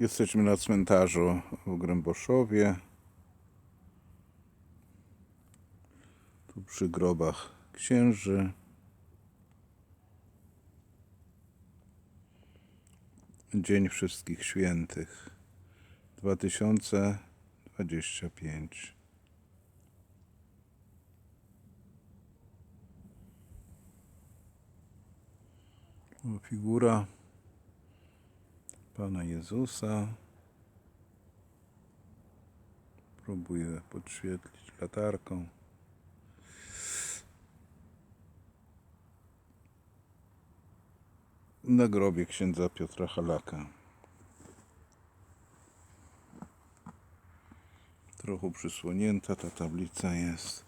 Jesteśmy na cmentarzu w Gręboszowie. Tu przy grobach księży. Dzień Wszystkich Świętych 2025. O, Figura Pana Jezusa. Próbuję podświetlić latarką. Na grobie księdza Piotra Halaka. Trochę przysłonięta ta tablica jest,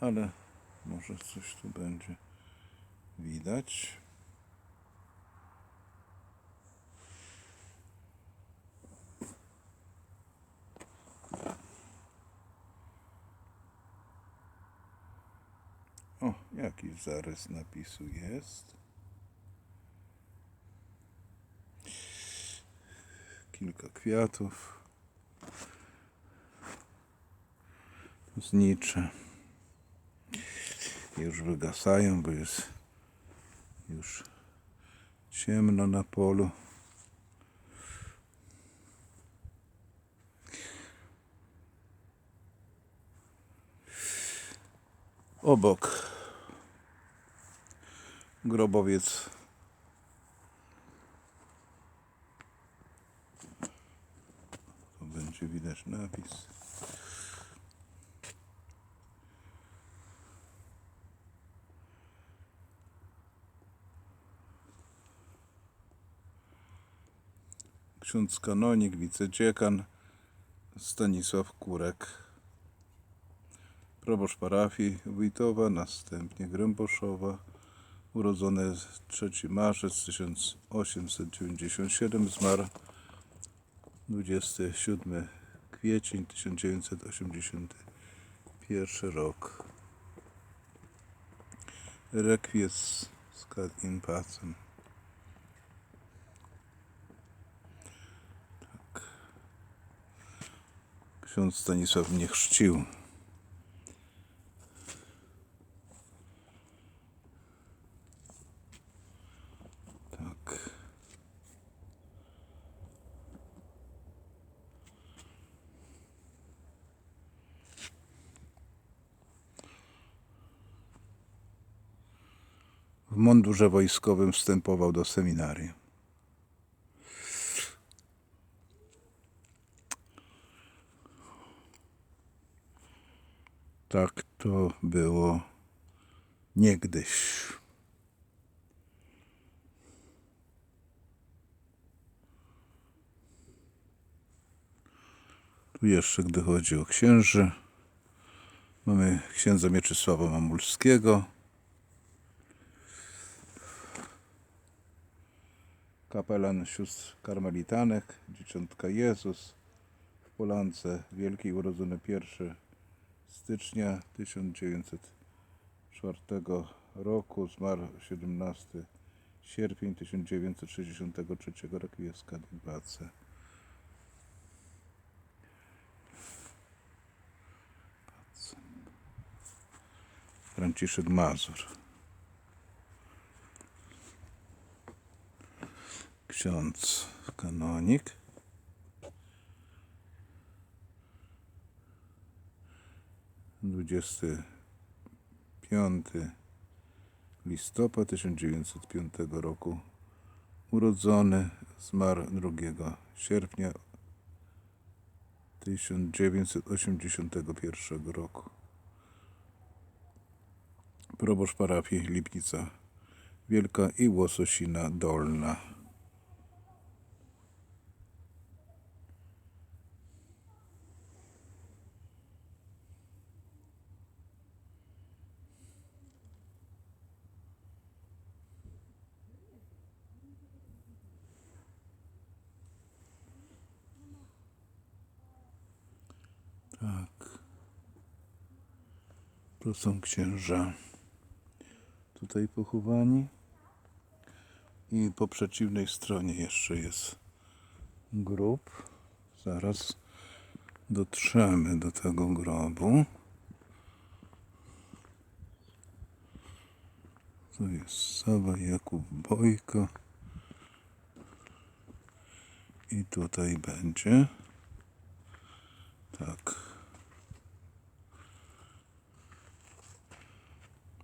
ale może coś tu będzie widać. O, jakiś zarys napisu jest. Kilka kwiatów. Znicze. Już wygasają, bo jest już ciemno na polu. Obok grobowiec. Tu będzie widać napis. Ksiądz kanonik, wicedziekan Stanisław Kurek. Proboszcz parafii następnie Gręboszowa, urodzony 3 marzec 1897, zmarł 27 kwiecień 1981 rok. Requies scat in pacem. Tak. Ksiądz Stanisław mnie chrzcił. Mundurze wojskowym wstępował do seminarium. Tak to było niegdyś. Tu jeszcze, gdy chodzi o księży, mamy księdza Mieczysława Mamulskiego, kapelan sióstr karmelitanek, dzieciątka Jezus w Polance, wielkiej urodzony 1 stycznia 1904 roku, zmarł 17 sierpień 1963 roku, jest Kadibace. Franciszek Mazur. Ksiądz kanonik. Dwudziesty piąty listopad 1905 roku urodzony, zmarł 2 sierpnia 1981 roku proboszcz parafii Lipnica Wielka i Łososina Dolna. Tak. To są księża tutaj pochowani. I po przeciwnej stronie jeszcze jest grób. Zaraz dotrzemy do tego grobu. To jest Saba Jakub Bojko. I tutaj będzie. Tak.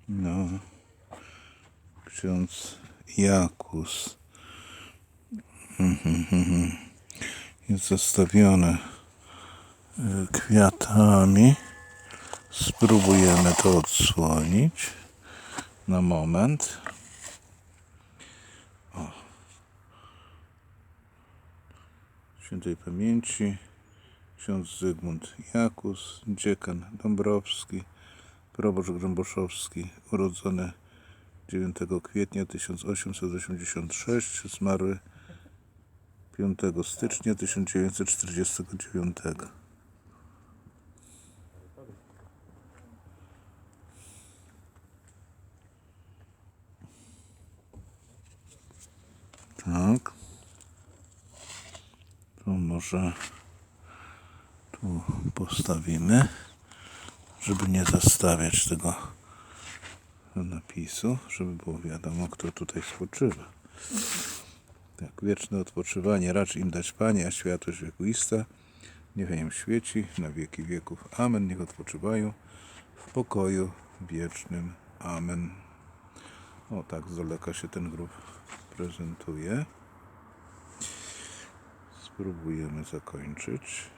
No. Ksiądz Jakus. Jest zastawione kwiatami. Spróbujemy to odsłonić na moment. O. Świętej pamięci ksiądz Zygmunt Jakus, dziekan Dąbrowski, proboszcz Grąboszowski, urodzony 9 kwietnia 1886, zmarły 5 stycznia 1949. Tak. To może tu postawimy, żeby nie zastawiać tego napisu, żeby było wiadomo, kto tutaj spoczywa. Tak, wieczne odpoczywanie racz im dać Panie, a światłość wiekuista niechaj im świeci na wieki wieków. Amen. Niech odpoczywają w pokoju wiecznym. Amen. O, tak z daleka się ten grób prezentuje. Spróbujemy zakończyć.